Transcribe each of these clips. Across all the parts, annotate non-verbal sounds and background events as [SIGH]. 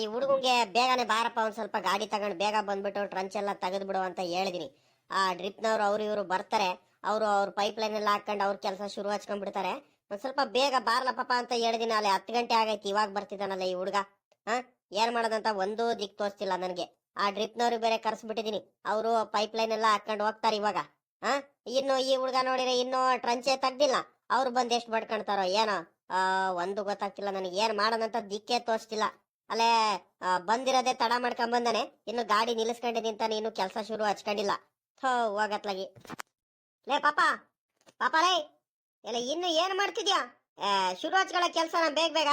ಈ ಹುಡುಗಂಗೆ ಬೇಗನೆ ಬಾರಪ್ಪ, ಒಂದು ಸ್ವಲ್ಪ ಗಾಡಿ ತಗೊಂಡು ಬೇಗ ಬಂದ್ಬಿಟ್ಟು ಟ್ರಂಚ್ ಎಲ್ಲ ತೆಗೆದು ಬಿಡು ಅಂತ ಹೇಳಿದೀನಿ. ಆ ಡ್ರಿಪ್ನವ್ರು, ಅವ್ರು ಇವರು ಬರ್ತಾರೆ. ಅವರು ಅವ್ರ ಪೈಪ್ ಲೈನ್ ಎಲ್ಲ ಹಾಕೊಂಡು ಅವ್ರ ಕೆಲಸ ಶುರು ಹಚ್ಕೊಂಡ್ಬಿಡ್ತಾರೆ. ಒಂದ್ ಸ್ವಲ್ಪ ಬೇಗ ಬಾರ್ಲಪ್ಪ ಅಂತ ಹೇಳಿದಿನಿ ಅಲ್ಲಿ ಹತ್ತು ಗಂಟೆ ಆಗೈತಿ, ಇವಾಗ ಬರ್ತಿದ್ದಾನಲ್ಲ ಈ ಹುಡುಗ. ಹಾ, ಏನ್ ಮಾಡೋದಂತ ಒಂದು ದಿಕ್ ತೋರಿಸ್ತಿಲ್ಲ ನನಗೆ. ಆ ಡ್ರಿಪ್ನವ್ರಿಗೆ ಬೇರೆ ಕರ್ಸ್ಬಿಟ್ಟಿದೀನಿ. ಅವರು ಪೈಪ್ ಲೈನ್ ಎಲ್ಲ ಹಾಕೊಂಡು ಹೋಗ್ತಾರೆ ಇವಾಗ. ಹಾ, ಇನ್ನು ಈ ಹುಡುಗ ನೋಡಿದ್ರೆ ಇನ್ನು ಟ್ರಂಚೆ ತೆಗ್ದಿಲ್ಲ. ಅವ್ರು ಬಂದು ಎಷ್ಟು ಬಡ್ಕೊಂತಾರೋ ಏನೋ. ಒಂದು ಗೊತ್ತಾಗ್ತಿಲ್ಲ ನನಗೆ. ಏನ್ ಮಾಡೋದಂತ ದಿಕ್ಕೇ ತೋರಿಸ್ತಿಲ್ಲ. ಅಲ್ಲೇ ಬಂದಿರೋದೇ ತಡ ಮಾಡ್ಕೊಂಡ್ ಬಂದಾನೆ. ಇನ್ನು ಗಾಡಿ ನಿಲ್ಲಿಸ್ಕೊಂಡೆ ನಿಂತಾನೆ ಇನ್ನು ಕೆಲಸ ಶುರು ಹಚ್ಕೊಂಡಿಲ್ಲ. ಥೋ, ಹೋಗತ್ಲಾಗಿ. ಲೇ, ಪಾಪ ಪಾಪ ಲೇ, ಎಲ್ಲ ಇನ್ನು ಏನ್ ಮಾಡ್ತಿದ್ಯಾ? ಶುರು ಹಚ್ಕೊಳ್ಳೋ ನಾ ಬೇಗ ಬೇಗ.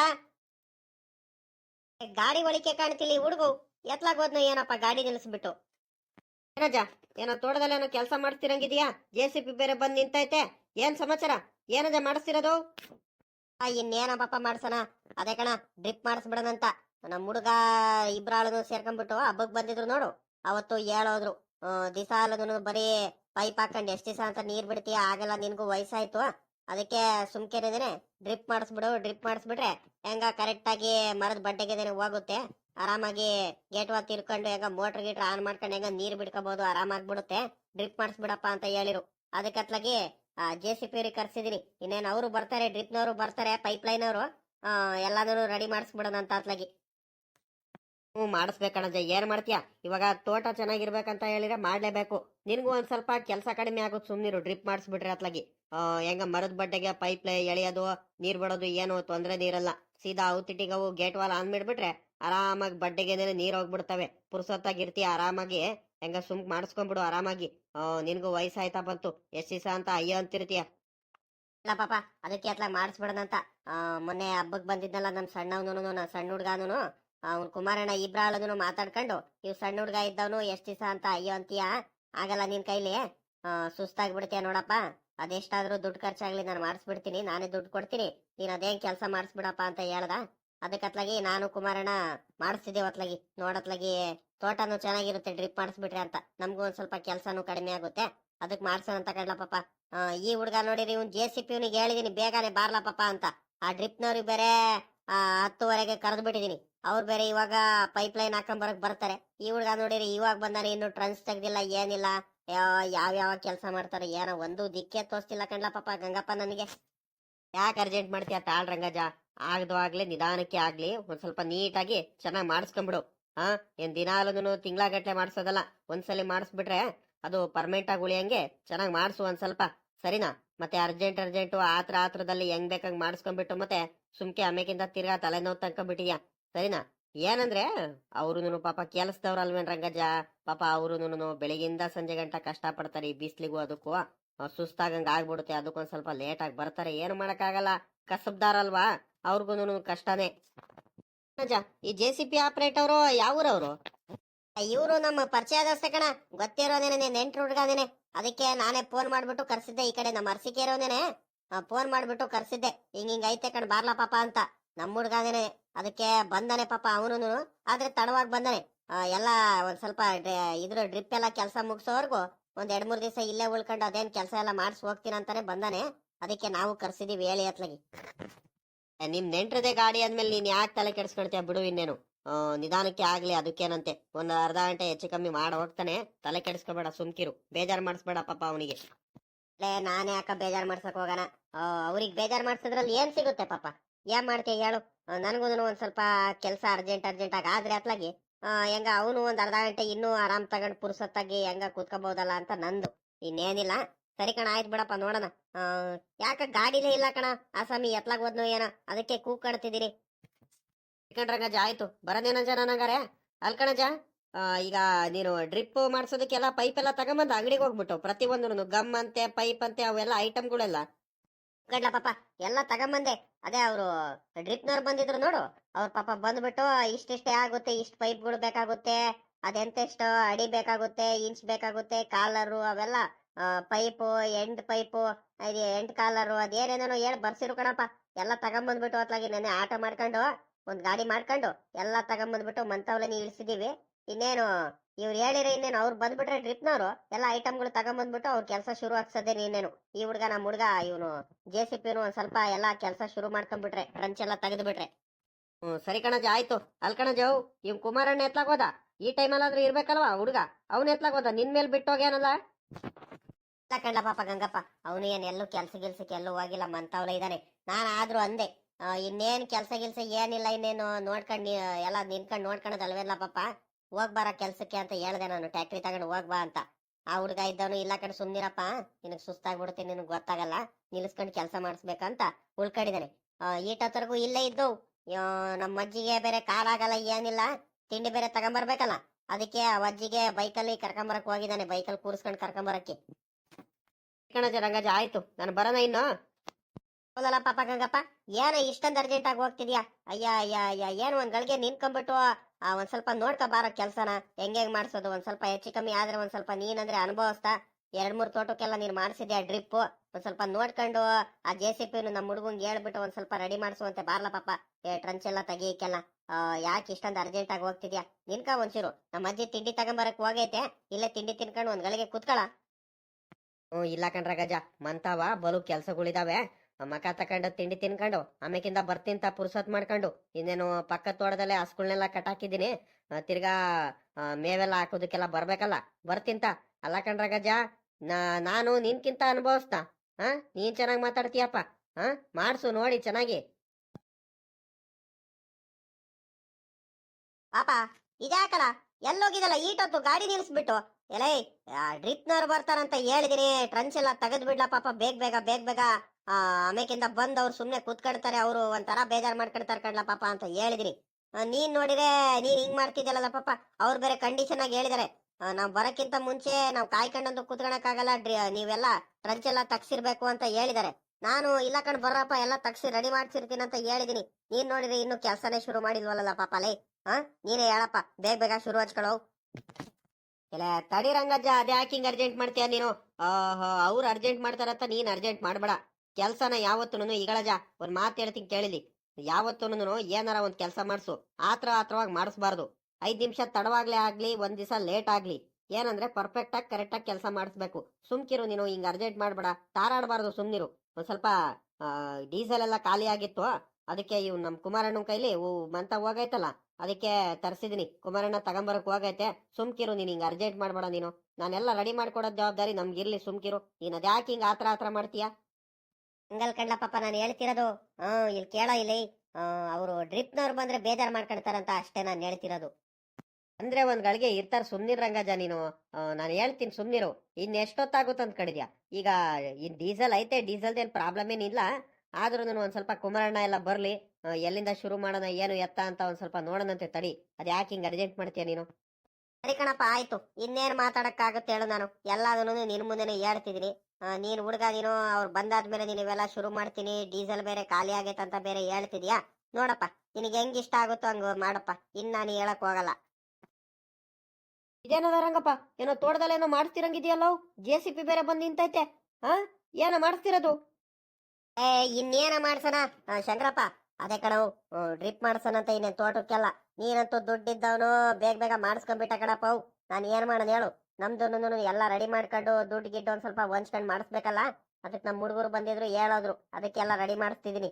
ಗಾಡಿ ಒಳಿಕೆ ಕಾಣ್ತಿಲ್ಲ, ಹುಡುಗು. ಎತ್ಲಾಗ್ ಹೋದ್ನು ಏನಪ್ಪ ಗಾಡಿ ನಿಲ್ಲಿಸ್ಬಿಟ್ಟು. ಏನಜ್ಜ ಏನೋ ತೋಟದಲ್ಲಿ ಏನೋ ಕೆಲಸ ಮಾಡ್ತಿರಂಗಿದ್ಯಾ? ಜೆ ಸಿ ಪಿ ಬೇರೆ ಬಂದ್ ನಿಂತೈತೆ. ಏನ್ ಸಮಾಚಾರ? ಏನಜ್ಜ ಮಾಡಿಸ್ತಿರೋದು? ಇನ್ನೇನ ಪಾಪ ಮಾಡ್ಸೋಣ? ಅದೇ ಕಣ, ಡ್ರಿಪ್ ಮಾಡಿಸ್ಬಿಡೋಣಂತ. ನಮ್ಮ ಹುಡುಗ ಇಬ್ರಾಳನು ಸೇರ್ಕೊಂಡ್ಬಿಟ್ಟು ಹಬ್ಬಕ್ಕೆ ಬಂದಿದ್ರು ನೋಡು. ಅವತ್ತು ಹೇಳೋದ್ರು ದಿಸ ಅಲ್ಲದನು ಬರೀ ಪೈಪ್ ಹಾಕೊಂಡು ಎಷ್ಟು ದಿವಸ ಅಂತ ನೀರ್ ಬಿಡ್ತೀಯ? ಆಗಲ್ಲ, ನಿನಗೂ ವಯಸ್ಸಾಯ್ತು. ಅದಕ್ಕೆ ಸುಮ್ಕೆರಿದೇನೆ ಡ್ರಿಪ್ ಮಾಡಿಸ್ಬಿಡು, ಡ್ರಿಪ್ ಮಾಡಿಸ್ಬಿಟ್ರೆ ಹೆಂಗ ಕರೆಕ್ಟ್ ಆಗಿ ಮರದ ಬಡ್ಡೆಗೆ ಹೋಗುತ್ತೆ? ಆರಾಮಾಗಿ ಗೇಟ್ ವಾ ತಿರ್ಕೊಂಡು ಹೆಂಗ ಮೋಟರ್ ಗೀಟರ್ ಆನ್ ಮಾಡ್ಕೊಂಡು ಹೆಂಗ ನೀರ್ ಬಿಡ್ಕೋಬಹುದು ಆರಾಮಾಗ್ಬಿಡುತ್ತೆ ಡ್ರಿಪ್ ಮಾಡಿಸ್ಬಿಡಪ್ಪ ಅಂತ ಹೇಳಿರು. ಅದಕ್ಕತ್ಲಾಗಿ ಜೆ ಸಿ ಪಿ ಕರ್ಸಿದೀನಿ. ಇನ್ನೇನು ಅವರು ಬರ್ತಾರೆ, ಡ್ರಿಪ್ನವರು ಬರ್ತಾರೆ ಪೈಪ್ ಲೈನ್ ಅವರು ಎಲ್ಲಾನು ರೆಡಿ ಮಾಡಿಸ್ಬಿಡೋಣ ಅಂತ ಅತ್ಲಾಗಿ ಹ್ಞೂ ಮಾಡಿಸ್ಬೇಕಣಜ ಏನು ಮಾಡ್ತೀಯ? ಇವಾಗ ತೋಟ ಚೆನ್ನಾಗಿರ್ಬೇಕಂತ ಹೇಳಿದ್ರೆ ಮಾಡ್ಲೇಬೇಕು. ನಿನಗೂ ಒಂದು ಸ್ವಲ್ಪ ಕೆಲಸ ಕಡಿಮೆ ಆಗುತ್ತೆ ಸುಮ್ಮನೆ ಡ್ರಿಪ್ ಮಾಡಿಸ್ಬಿಟ್ರೆ ಅತ್ಲಾಗಿ. ಹೆಂಗ ಮರದ ಬಡ್ಡೆಗೆ ಪೈಪ್ ಎಳೆಯೋದು, ನೀರು ಬಿಡೋದು ಏನು ತೊಂದರೆ ನೀರಲ್ಲ. ಸೀದಾ ಔತಿಟ್ಟಿಗೆ ಅವು ಗೇಟ್ ವಾಲ್ ಮಾಡ್ಬಿಟ್ರೆ ಆರಾಮಾಗಿ ಬಡ್ಡೆಗೆ ನೀರು ಹೋಗ್ಬಿಡ್ತವೆ. ಪುರ್ಸೊತ್ತಾಗಿರ್ತೀಯ ಆರಾಮಾಗಿ. ಹೆಂಗ ಸುಮ್ ಮಾಡಿಸ್ಕೊಂಡ್ಬಿಡು ಆರಾಮಾಗಿ. ನಿನಗೂ ವಯಸ್ಸಾಯ್ತಾ ಬಂತು. ಎಷ್ಟ್ ದಿವಸ ಅಂತ ಅಯ್ಯೋ ಅಂತಿರ್ತೀಯ? ಇಲ್ಲ ಪಾಪ, ಅದಕ್ಕೆ ಅತ್ಲ ಮಾಡಿಸ್ಬಿಡದಂತ ಮೊನ್ನೆ ಹಬ್ಬಕ್ ಬಂದಿದ್ದಲ್ಲ ನಮ್ ಸಣ್ಣವನು ನನ್ನ ಸಣ್ಣ ಹುಡ್ಗಾನು ಅವ್ನ ಕುಮಾರಣ್ಣ ಇಬ್ರಾಳದನು ಮಾತಾಡ್ಕೊಂಡು ಇವ್ ಸಣ್ಣ ಹುಡ್ಗ ಇದ್ದವನು ಎಷ್ಟ್ ದಿವಸ ಅಂತ ಅಯ್ಯೋ ಅಂತೀಯ? ಆಗಲ್ಲ ನಿನ್ ಕೈಲಿ. ಸುಸ್ತಾಗ್ಬಿಡ್ತೀಯ ನೋಡಪ್ಪ. ಅದೆಷ್ಟಾದ್ರೂ ದುಡ್ಡು ಖರ್ಚಾಗ್ಲಿ ನಾನು ಮಾಡಿಸ್ಬಿಡ್ತೀನಿ ನಾನೇ ದುಡ್ಡು ಕೊಡ್ತೀನಿ. ನೀನ್ ಅದೇನ್ ಕೆಲಸ ಮಾಡಿಸ್ಬಿಡಪ್ಪ ಅಂತ ಹೇಳ್ದ? ಅದಕ್ಕತ್ಲಾಗಿ ನಾನು ಕುಮಾರಣ್ಣ ಮಾಡಿಸ್ತಿದ್ದೇವೆ ಅತ್ಲಾಗಿ. ನೋಡತ್ಲಾಗಿ ತೋಟನು ಚೆನ್ನಾಗಿರುತ್ತೆ ಡ್ರಿಪ್ ಮಾಡಿಸ್ಬಿಟ್ರೆ ಅಂತ. ನಮಗೂ ಒಂದ್ ಸ್ವಲ್ಪ ಕೆಲಸನೂ ಕಡಿಮೆ ಆಗುತ್ತೆ. ಅದಕ್ಕೆ ಮಾಡ್ಸೋಣ ಅಂತ ಕಡ್ಲ ಪಾಪ ಆ, ಈ ಹುಡ್ಗ ನೋಡಿರಿ ಇವ್ನು ಜೆ ಸಿ ಪಿ ಹೇಳಿದೀನಿ ಬೇಗನೆ ಬಾರ್ಲ ಪಾಪ ಅಂತ. ಆ ಡ್ರಿಪ್ನವ್ರಿಗೆ ಬೇರೆ ಹತ್ತುವರೆಗೆ ಕರೆದು ಬಿಟ್ಟಿದೀನಿ ಅವ್ರು ಬೇರೆ, ಇವಾಗ ಪೈಪ್ ಲೈನ್ ಹಾಕೊಂಡ್ ಬರಕ್ ಬರ್ತಾರೆ. ಈ ಹುಡುಗ ನೋಡಿರಿ, ಇವಾಗ ಬಂದಾನೆ, ಇನ್ನು ಟ್ರನ್ಸ್ ತೆಗ್ದಿಲ್ಲ, ಏನಿಲ್ಲ. ಯಾವ ಯಾವ ಕೆಲಸ ಮಾಡ್ತಾರೆ, ಏನೋ ಒಂದು ದಿಕ್ಕೆ ತೋರಿಸ್ತಿಲ್ಲ ಕಣ್ಲ ಪಾಪ ಗಂಗಪ್ಪ ನನಗೆ. ಯಾಕೆ ಅರ್ಜೆಂಟ್ ಮಾಡ್ತೀಯ ತಾಳ್ ರಂಗಜ ಆಗದು ಆಗ್ಲಿ, ನಿಧಾನಕ್ಕೆ ಆಗ್ಲಿ, ಒಂದ್ ಸ್ವಲ್ಪ ನೀಟಾಗಿ ಚೆನ್ನಾಗಿ ಮಾಡಿಸ್ಕೊಂಬಿಡು. ಹಾ, ಏನ್ ದಿನಾಲೂ ತಿಂಗ್ಳಾಗಟ್ಲೆ ಮಾಡಿಸೋದಲ್ಲ. ಒಂದ್ಸಲಿ ಮಾಡಿಸ್ಬಿಟ್ರೆ ಅದು ಪರ್ಮನೆಂಟ್ ಆಗಿ ಉಳಿಯಂಗೆ ಚೆನ್ನಾಗಿ ಮಾಡಿಸು ಒಂದ್ ಸ್ವಲ್ಪ. ಸರಿನಾ? ಮತ್ತೆ ಅರ್ಜೆಂಟ್ ಅರ್ಜೆಂಟ್ ಆತ್ರ ಆತ್ರದಲ್ಲಿ ಹೆಂಗ್ ಬೇಕಂಗ್ ಮಾಡಿಸ್ಕೊಂಡ್ಬಿಟ್ಟು ಮತ್ತೆ ಸುಮ್ಕೆ ಆಮೇಕಿಂದ ತಿರ್ಗಾ ತಲೆನೋವು ತನ್ಕೊಂಡ್ಬಿಟ್ಟಿದ್ಯಾ? ಸರಿನಾ? ಏನಂದ್ರೆ ಅವ್ರು ಪಾಪ ಕೆಲಸದವ್ರಲ್ವೇನ್ ರಂಗಜ್ಜ? ಪಾಪ ಅವ್ರು ಬೆಳಗಿಂದ ಸಂಜೆ ಗಂಟ ಕಷ್ಟ ಪಡ್ತಾರೆ ಈ ಬಿಸ್ಲಿಗೂ ಅದಕ್ಕೂ. ಸುಸ್ತಾಗಂಗ್ ಆಗ್ಬಿಡುತ್ತೆ. ಅದಕ್ಕೊಂದ್ ಸ್ವಲ್ಪ ಲೇಟ್ ಆಗಿ ಬರ್ತಾರೆ. ಏನು ಮಾಡಕ್ಕಾಗಲ್ಲ. ಕಸಬ್ದಾರಲ್ವಾ? ಅವ್ರಿಗೂ ಕಷ್ಟನೇ. ಈ ಜೆ ಸಿ ಪಿ ಆಪರೇಟ್ ಅವರು ಯಾವೂರವ್ರು ಇವರು ನಮ್ಮ ಪರಿಚಯ ಕಣ. ಗೊತ್ತಿರೋನೇನೆ ನೆಂಟ್ರು ಹುಡ್ಗಾನೇನೆ. ಅದಕ್ಕೆ ನಾನೇ ಫೋನ್ ಮಾಡ್ಬಿಟ್ಟು ಕರ್ಸಿದ್ದೆ ಈ ಕಡೆ. ನಮ್ಮ ಅರ್ಸಿಕೆರೋನೇನೆ. ಫೋನ್ ಮಾಡ್ಬಿಟ್ಟು ಕರ್ಸಿದ್ದೆ. ಹಿಂಗ ಹಿಂಗ್ ಐತೆ ಕಣ್, ಬಾರ್ಲಾ ಪಾಪ ಅಂತ. ನಮ್ಮ ಹುಡುಗನೆ ಅದಕ್ಕೆ ಬಂದಾನೆ ಪಾಪ ಅವನು ಆದ್ರೆ ತಡವಾಗಿ ಬಂದಾನೆ. ಎಲ್ಲ ಒಂದ್ ಸ್ವಲ್ಪ ಇದ್ರ ಡ್ರಿಪ್ ಎಲ್ಲ ಕೆಲಸ ಮುಗಿಸೋವರೆಗೂ ಒಂದ್ ಎರಡ್ ಮೂರ್ ದಿವಸ ಇಲ್ಲೇ ಉಳ್ಕೊಂಡು ಅದೇನ್ ಕೆಲಸ ಎಲ್ಲ ಮಾಡಿಸಿ ಹೋಗ್ತೀನಿ ಅಂತಾನೆ ಬಂದಾನೆ. ಅದಕ್ಕೆ ನಾವು ಕರ್ಸಿದೀವಿ ಹೇಳಿ ಅತ್ಲಗಿ. ನಿಮ್ ನೆಂಟ್ರದೇ ಗಾಡಿ ಆದ್ಮೇಲೆ ನೀನ್ ಯಾಕೆ ತಲೆ ಕೆಡಿಸ್ಕೊಳ್ತೀಯ ಬಿಡು ಇನ್ನೇನು. ನಿಧಾನಕ್ಕೆ ಆಗ್ಲಿ ಅದಕ್ಕೇನಂತೆ. ಒಂದ್ ಅರ್ಧ ಗಂಟೆ ಹೆಚ್ಚು ಕಮ್ಮಿ ಮಾಡಿ ಹೋಗ್ತಾನೆ. ತಲೆ ಕೆಡಿಸ್ಕೋಬೇಡ ಸುಮ್ಕಿರು. ಬೇಜಾರ್ ಮಾಡಿಸ್ಬೇಡ ಪಾಪ ಅವನಿಗೆ. ನಾನೇ ಯಾಕ ಬೇಜಾರ್ ಮಾಡ್ಸಕ್ ಹೋಗೋಣ. ಅವ್ರಿಗೆ ಬೇಜಾರ್ ಮಾಡ್ಸಿದ್ರಲ್ಲಿ ಏನ್ ಸಿಗುತ್ತೆ ಪಾಪ? ಏನ್ ಮಾಡ್ತೀಯ ಹೇಳು. ನನಗೂ ಒಂದ್ ಸ್ವಲ್ಪ ಕೆಲಸ ಅರ್ಜೆಂಟ್ ಅರ್ಜೆಂಟ್ ಆಗಿ ಆದ್ರೆ ಅತ್ಲಾಗಿ ಆ, ಹೆಂಗ ಅವನು ಒಂದ್ ಅರ್ಧ ಗಂಟೆ ಇನ್ನೂ ಆರಾಮ್ ತಗೊಂಡ್ ಪುರ್ಸತ್ತಾಗಿ ಹೆಂಗ ಕೂತ್ಕೋಬಹುದಲ್ಲ ಅಂತ ನಂದು. ಇನ್ನೇನಿಲ್ಲ. ಸರಿ ಕಣ ಆಯ್ತು ಬಿಡಪ್ಪ ನೋಡೋಣ. ಆ, ಯಾಕ ಗಾಡಿಲೇ ಇಲ್ಲ ಕಣ ಆಸಾಮಿ ಎತ್ಲಾಗ್ ಹೋದ್ನು ಏನ ಅದಕ್ಕೆ ಕೂಗಾಡ್ತಿದ್ದೀರಿ ಕಣ್ರಂಗಜ ಆಯ್ತು. ಬರದೇನಂಜ ನನಗಾರೆ ಅಲ್ಕಣಜ ಆ, ಈಗ ನೀನು ಡ್ರಿಪ್ ಮಾಡ್ಸೋದಕ್ಕೆಲ್ಲ ಪೈಪ್ ಎಲ್ಲ ತಗೊಂಬಂದು ಅಂಗಡಿಗೆ ಹೋಗ್ಬಿಟ್ಟು ಪ್ರತಿ ಒಂದು ಗಮ್ ಅಂತೆ ಪೈಪ್ ಅಂತೆ ಅವೆಲ್ಲ ಐಟಮ್ಗಳೆಲ್ಲ ಗಡ್ಲ ಪಾಪ, ಎಲ್ಲ ತಗೊಂಬಂದೆ. ಅದೇ ಅವರು ಡ್ರಿಪ್ನವ್ರು ಬಂದಿದ್ರು ನೋಡು, ಅವ್ರ ಪಾಪ ಬಂದ್ಬಿಟ್ಟು ಇಷ್ಟಿಷ್ಟೇ ಆಗುತ್ತೆ, ಇಷ್ಟ ಪೈಪ್ಗಳು ಬೇಕಾಗುತ್ತೆ, ಅದೆಂತೆಷ್ಟು ಅಡಿ ಬೇಕಾಗುತ್ತೆ ಇಂಚ್ ಬೇಕಾಗುತ್ತೆ, ಕಾಲರು ಅವೆಲ್ಲ ಪೈಪು ಎಂಡ್ ಪೈಪು ಅದೇ ಎಂಟ್ ಕಾಲರು ಅದೇನೇನೋ ಹೇಳಿ ಬರ್ಸಿರು ಕಣಪ್ಪ. ಎಲ್ಲ ತಗೊಂಬಂದ್ಬಿಟ್ಟು ಅತ್ಲಾಗಿ ನೆನೆ ಆಟೋ ಮಾಡ್ಕೊಂಡು, ಒಂದ್ ಗಾಡಿ ಮಾಡ್ಕೊಂಡು, ಎಲ್ಲ ತಗೊಂಬಂದ್ಬಿಟ್ಟು ಮಂತವ್ಲನಿ ಇಳಿಸಿದೀವಿ ಇನ್ನೇನು ಇವ್ರು ಹೇಳಿರೋ ಇನ್ನೇನು, ಅವ್ರು ಬಂದ್ಬಿಟ್ರೆ ಡ್ರಿಪ್ನವ್ರು ಎಲ್ಲ ಐಟಮ್ಗಳು ತಗೊಂಬಂದ್ಬಿಟ್ಟು ಅವ್ರ ಕೆಲಸ ಶುರು ಆಗ್ಸದೆ ಇನ್ನೇನು ಈ ಹುಡುಗ ನಮ್ಮ ಹುಡುಗ, ಇವನು ಜೆ ಸಿ ಪಿನು ಒಂದ್ ಸ್ವಲ್ಪ ಎಲ್ಲ ಕೆಲಸ ಶುರು ಮಾಡ್ಕೊಂಡ್ಬಿಟ್ರೆ ಟ್ರಂಚ್ ಎಲ್ಲ ತೆಗೆದ್ಬಿಟ್ರೆ. ಹ್ಮ್, ಸರಿ ಕಣಜ, ಆಯ್ತು. ಅಲ್ ಕಣಜ ಇವ್ ಕುಮಾರಣ್ಣ ಎತ್ಲಾಗೋದ ಈ ಟೈಮಲ್ಲಾದ್ರೂ ಇರ್ಬೇಕಲ್ವಾ ಹುಡುಗ? ಅವ್ನ ಎತ್ಲಾಗೋದ ನಿನ್ ಮೇಲೆ ಬಿಟ್ಟೋಗ್ಯಾನಲ್ಲ ಕಂಡ ಪಾಪ ಗಂಗಪ್ಪ, ಅವನು ಏನ್ ಎಲ್ಲೂ ಕೆಲ್ಸ ಗಿಲ್ಸಕ್ಕೆ ಎಲ್ಲೂ ಹೋಗಿಲ್ಲ, ಮಂತವ್ಲ ಇದ್ದಾನೆ ನಾನು ಆದ್ರೂ ಅಂದೆ ಇನ್ನೇನ್ ಕೆಲ್ಸ ಗಿಲ್ಸ ಏನಿಲ್ಲ ಇನ್ನೇನು ನೋಡ್ಕೊಂಡು ಎಲ್ಲ ನಿನ್ಕೊಂಡ್ ನೋಡ್ಕೊಳೋದಲ್ವೇಲ್ಲ ಪಾಪ? ಹೋಗ್ ಬರೋ ಕೆಲ್ಸಕ್ಕೆ ಅಂತ ಹೇಳ್ದೆ ನಾನು, ಟ್ಯಾಕ್ಟ್ರಿ ತಗೊಂಡು ಹೋಗ್ ಬಾ ಅಂತ. ಆ ಹುಡುಗ ಇದ್ದವನು, ಇಲ್ಲ ಕಡೆ ಸುಮ್ನಿರಪ್ಪ. ನಿನಗ್ ಸುಸ್ತಾಗ್ಬಿಡುತ್ತೆ ನಿನಗೆ ಗೊತ್ತಾಗಲ್ಲ. ನಿಲ್ಸ್ಕೊಂಡು ಕೆಲಸ ಮಾಡಿಸ್ಬೇಕಂತ ಉಳ್ಕೊಂಡಿದ್ದಾನೆ ಈಟತ್ತರ್ಗೂ ಇಲ್ಲೇ ಇದ್ದು ನಮ್ಮ ಅಜ್ಜಿಗೆ ಬೇರೆ ಕಾಲಾಗಲ್ಲ, ಏನಿಲ್ಲ. ತಿಂಡಿ ಬೇರೆ ತಗೊಂಬರ್ಬೇಕಲ್ಲ. ಅದಕ್ಕೆ ಅಜ್ಜಿಗೆ ಬೈಕಲ್ಲಿ ಕರ್ಕೊಂಬರಕ್ ಹೋಗಿದ್ದಾನೆ ಬೈಕಲ್ಲಿ ಕೂರಿಸ್ಕೊಂಡು ಕರ್ಕೊಂಬರಕ್ಕೆ. ಕಣಜ, ರಂಗಜ, ಆಯ್ತು. ನಾನು ಬರೋಣ ಇನ್ನು? ಹೌದಲ್ಲ ಪಾಪ ಗಂಗಪ್ಪ. ಏನ, ಇಷ್ಟೊಂದು ಅರ್ಜೆಂಟ್ ಆಗಿ ಹೋಗ್ತಿದ್ಯಾ? ಅಯ್ಯ ಅಯ್ಯ ಅಯ್ಯ, ಏನು ಒಂದ್ ಗಳಿಗೆ ನಿನ್ಕೊಂಡ್ಬಿಟ್ಟು ಆ, ಒಂದ್ ಸ್ವಲ್ಪ ನೋಡ್ಕೊ ಬಾರೋ ಕೆಲ್ಸನ. ಹೆಂಗ್ ಹೆಂಗ್ ಮಾಡ್ಸೋದು? ಒಂದ್ ಸ್ವಲ್ಪ ಹೆಚ್ಚು ಕಮ್ಮಿ ಆದ್ರೆ ಒಂದ್ ಸ್ವಲ್ಪ ನೀನಂದ್ರೆ ಅನುಭವಿಸ್ತಾ. ಎರಡ್ ಮೂರ್ ತೋಟಕ್ಕೆಲ್ಲ ನೀನ್ ಮಾಡ್ಸಿದ್ಯಾ ಡ್ರಿಪ್? ಒಂದ್ ಸ್ವಲ್ಪ ನೋಡ್ಕೊಂಡು ಆ ಜೆ ಸಿ ಪಿ ನಮ್ಮ ಹುಡುಗಂಗೆ ಹೇಳ್ಬಿಟ್ಟು ಒಂದ್ ಸ್ವಲ್ಪ ರೆಡಿ ಮಾಡಿಸುವಂತೆ ಬಾರ್ಲ ಪಾಪ. ಏ ಟ್ರಂಚ್ ಎಲ್ಲ ತೆಗಿಯಕ್ಕೆಲ್ಲ ಯಾಕೆ ಇಷ್ಟೊಂದು ಅರ್ಜೆಂಟ್ ಆಗಿ ಹೋಗ್ತಿದ್ಯಾ? ನಿನ್ಕ ಒಂಚೂರು. ನಮ್ಮ ಅಜ್ಜಿ ತಿಂಡಿ ತಗೊಂಬರಕ್ ಹೋಗೈತೆ. ಇಲ್ಲೇ ತಿಂಡಿ ತಿನ್ಕೊಂಡು ಒಂದ್ ಗಳಿಗೆ ಕುತ್ಕೊಳ. ಹ್ಮ್ ಇಲ್ಲ ಕಣ್ರ ಗಜ ಮಂತಾವ ಬಲು ಕೆಲ್ಸಗಳಿದಾವೆ. ಮಕ ತಕೊಂಡು ತಿಂಡಿ ತಿನ್ಕೊಂಡು ಆಮೇಕಿಂದ ಬರ್ತಿಂತ ಪುರ್ಸತ್ ಮಾಡ್ಕೊಂಡು. ಇನ್ನೇನು ಪಕ್ಕ ತೋಟದಲ್ಲೇ ಹಸ್ಗಳ್ನೆಲ್ಲ ಕಟ್ಟಾಕಿದ್ದೀನಿ. ತಿರ್ಗಾ ಮೇವೆಲ್ಲ ಹಾಕೋದಕ್ಕೆಲ್ಲ ಬರ್ಬೇಕಲ್ಲ. ಬರ್ತಿಂತ ಅಲ್ಲ ಕಂಡ್ರ ಗಜ ನಾನು ನಿನ್ಕಿಂತ ಅನುಭವಿಸ್ತಾ. ಹಾ ನೀನ್ ಚೆನ್ನಾಗಿ ಮಾತಾಡ್ತೀಯಪ್ಪ. ಹಾ ಮಾಡ್ಸು ನೋಡಿ ಚೆನ್ನಾಗಿ. ಪಾಪ ಇದ್ಯಾಕಲ್ಲ ಎಲ್ಲೋಗಿದಲ್ಲ, ಈಟೊತ್ತು ಗಾಡಿ ನಿಲ್ಸ್ಬಿಟ್ಟು. ಎಲೈ ಡ್ರಿಪ್ನವ್ರು ಬರ್ತಾರಂತ ಹೇಳಿದಿನಿ. ಟ್ರಂಚ್ ಎಲ್ಲ ತೆಗೆದ್ ಬಿಡ್ಲಾ ಪಾಪ, ಬೇಗ ಬೇಗ ಬೇಗ ಬೇಗ. ಆಮೇಕಿಂದ ಬಂದ್ ಅವ್ರು ಸುಮ್ನೆ ಕೂತ್ಕೊಳ್ತಾರೆ, ಅವರು ಒಂಥರ ಬೇಜಾರ್ ಮಾಡ್ಕೊಳ್ತಾರೆ ಕಣ್ಲ ಪಾಪ ಅಂತ ಹೇಳಿದ್ರಿ. ನೀನ್ ನೋಡಿದ್ರೆ ನೀನ್ ಹಿಂಗ್ ಮಾಡ್ತಿದ್ದಲ್ಲ ಪಾಪ, ಅವ್ರು ಬೇರೆ ಕಂಡೀಷನ್ ಆಗಿ ಹೇಳಿದಾರೆ. ನಾವ್ ಬರಕ್ಕಿಂತ ಮುಂಚೆ ನಾವ್ ಕಾಯ್ಕೊಂಡಂತ ಕೂತ್ಕೊಳಕ್ಕಾಗಲ್ಲ ನೀವೆಲ್ಲ ಟ್ರಂಚ್ ಎಲ್ಲ ತಗ್ಸಿರ್ಬೇಕು ಅಂತ ಹೇಳಿದಾರೆ. ನಾನು, ಇಲ್ಲ ಕಣ್ ಬರ್ರಪ್ಪ, ಎಲ್ಲ ತಗ್ಸಿ ರೆಡಿ ಮಾಡ್ಸಿರ್ತೀನಿ ಅಂತ ಹೇಳಿದಿನಿ. ನೀನ್ ನೋಡಿದ್ರೆ ಇನ್ನು ಕೆಲ್ಸನೇ ಶುರು ಮಾಡಿದ್ವಲ್ಲ ಪಾಪ ಲೇ ಹಾ ನೀನೇ ಹೇಳಪ್ಪ, ಬೇಗ ಬೇಗ ಶುರು ಹಚ್ಕೊಳ್ಳೋ ಇಲ್ಲ ತಡಿ ರಂಗಜ್ಜ, ಅದೇ ಅರ್ಜೆಂಟ್ ಮಾಡ್ತೀಯ ನೀನು? ಅವ್ರು ಅರ್ಜೆಂಟ್ ಮಾಡ್ತಾರಂತ ನೀನ್ ಅರ್ಜೆಂಟ್ ಮಾಡ್ಬೇಡ. ಕೆಲ್ಸನ ಯಾವತ್ತೂ ಈಗಳಜ ಒಂದ್ ಮಾತು ಹೇಳ್ತೀನಿ ಕೇಳಿಲಿ. ಯಾವತ್ತೂನು ಏನಾರ ಒಂದ್ ಕೆಲಸ ಮಾಡ್ಸು. ಆತ್ರ ಆತ್ರವಾಗಿ ಮಾಡಿಸ್ಬಾರ್ದು. ಐದ್ ನಿಮಿಷ ತಡವಾಗ್ಲೇ ಆಗ್ಲಿ, ಒಂದ್ ದಿವಸ ಲೇಟ್ ಆಗ್ಲಿ. ಏನಂದ್ರೆ ಪರ್ಫೆಕ್ಟ್ ಆಗಿ ಕರೆಕ್ಟ್ ಆಗಿ ಕೆಲಸ ಮಾಡಿಸ್ಬೇಕು. ಸುಮ್ಕಿರು ನೀನು ಹಿಂಗ್ ಅರ್ಜೆಂಟ್ ಮಾಡ್ಬೇಡ. ತಾರಾಡಬಾರ್ದು ಸುಮ್ನಿರು ಒಂದ್ ಸ್ವಲ್ಪ ಡೀಸೆಲ್ ಎಲ್ಲ ಖಾಲಿ ಆಗಿತ್ತು. ಅದಕ್ಕೆ ಇವ್ ನಮ್ ಕುಮಾರಣ್ಣನ ಕೈಲಿ ಮಂತ ಹೋಗೈತಲ್ಲ. ಅದಕ್ಕೆ ತರ್ಸಿದೀನಿ. ಕುಮಾರಣ್ಣ ತಗೊಂಬರಕ್ ಹೋಗೈತೆ. ಸುಮ್ಕಿರು ನೀನ್ ಹಿಂಗ್ ಅರ್ಜೆಂಟ್ ಮಾಡ್ಬೇಡ ನೀನು. ನಾನೆಲ್ಲ ರೆಡಿ ಮಾಡ್ಕೊಡೋ ಜವಾಬ್ದಾರಿ ನಮ್ಗಿರ್ಲಿ ಸುಮ್ಕಿರು ನೀನ್ ಅದ್ಯಾಕೆ ಹಿಂಗ್ ಆತರ ಆತರ ಮಾಡ್ತೀಯ? ಹಂಗಲ್ ಪಾಪ ನಾನು ಹೇಳ್ತಿರೋದು. ಹ್ಮ್ ಇಲ್ಲಿ ಕೇಳೋ ಇಲ್ಲಿ ಅವರು ಡ್ರಿಪ್ನವ್ರು ಬಂದ್ರೆ ಬೇಜಾರ್ ಮಾಡ್ಕೊಳ್ತಾರಂತ ಅಷ್ಟೇ ನಾನು ಹೇಳ್ತಿರೋದು. ಅಂದ್ರೆ ಒಂದ್ ಗಳಿಗೆ ಇರ್ತಾರ ಸುಮ್ನಿರ್ ರಂಗಜ ನೀನು. ನಾನು ಹೇಳ್ತೀನಿ ಸುಮ್ನಿರು. ಇನ್ ಎಷ್ಟೊತ್ತಾಗುತ್ತೆ ಅಂತ ಕಡಿದ್ಯಾ ಈಗ ಇನ್ ಡೀಸೆಲ್ ಐತೆ ಡೀಸೆಲ್ ಏನ್ ಪ್ರಾಬ್ಲಮ್ ಏನಿಲ್ಲ ಆದ್ರೂ ಒಂದ್ ಸ್ವಲ್ಪ ಕುಮಾರಣ್ಣ ಎಲ್ಲ ಬರ್ಲಿ. ಎಲ್ಲಿಂದ ಶುರು ಮಾಡೋಣ, ಏನು ಎತ್ತ ಅಂತ ಒಂದ್ ಸ್ವಲ್ಪ ನೋಡೋಣಂತೆ ತಡಿ. ಅದ್ ಯಾಕೆ ಹಿಂಗ್ ಅರ್ಜೆಂಟ್ ಮಾಡ್ತೀಯ ನೀನು? ಸರಿ ಕಣಪ್ಪ ಆಯ್ತು. ಇನ್ನೇನ್ ಮಾತಾಡಕ್ಕಾಗುತ್ತೆ ಹೇಳು ನಾನು. ಎಲ್ಲದನ್ನು ನಿನ್ ಮುಂದೆನೆ ಹೇಳ್ತಿದೀನಿ ನೀನು ಹುಡುಗ ನೀನು ಅವ್ರು ಬಂದಾದ್ಮೇಲೆ ನೀನ್ ಇವೆಲ್ಲ ಶುರು ಮಾಡ್ತೀನಿ. ಡೀಸೆಲ್ ಬೇರೆ ಖಾಲಿ ಆಗೈತೆ ಅಂತ ಬೇರೆ ಹೇಳ್ತಿದ್ಯಾ? ನೋಡಪ್ಪ ನಿನಗೆ ಹೆಂಗ್ ಇಷ್ಟ ಆಗುತ್ತೋ ಹಂಗ ಮಾಡಪ್ಪ. ಇನ್ ನಾನು ಹೇಳಕ್ ಹೋಗಲ್ಲ. ಇದೇನದ ರಂಗಪ್ಪ? ಏನೋ ತೋಟದಲ್ಲೇನೋ ಮಾಡಿಸ್ತಿರಂಗಿದ್ಯಲ್ಲ? ಜೆ ಸಿ ಪಿ ಬೇರೆ ಬಂದ್ ನಿಂತೈತೆ. ಹಾ ಏನ ಮಾಡಿಸ್ತಿರೋದು? ಏ ಇನ್ನೇನ ಮಾಡ್ಸೋಣ? ಶಂಕರಪ್ಪ ಅದೇ ಕಣವು ಡ್ರಿಪ್ ಮಾಡ್ಸನಂತ ಇನ್ನೇನ್ ತೋಟಕ್ಕೆಲ್ಲ. ನೀನಂತೂ ದುಡ್ಡಿದ್ದವನು, ಬೇಗ ಬೇಗ ಮಾಡಿಸ್ಕೊಂಡ್ಬಿಟ್ಟ ಕಣಪ್ಪ ನಾನು ಏನ್ ಮಾಡೋದು ಹೇಳು. ನಮ್ದು ಎಲ್ಲ ರೆಡಿ ಮಾಡ್ಕೊಂಡು ದುಡ್ಡು ಗಿಡ್ಡು ಒಂದು ಸ್ವಲ್ಪ ಹೊಂಚ್ಕೊಂಡು ಮಾಡಿಸ್ಬೇಕಲ್ಲ? ಅದಕ್ಕೆ ನಮ್ಮ ಹುಡುಗರು ಬಂದಿದ್ರು, ಹೇಳೋದ್ರು. ಅದಕ್ಕೆಲ್ಲ ರೆಡಿ ಮಾಡಿಸ್ತಿದೀನಿ.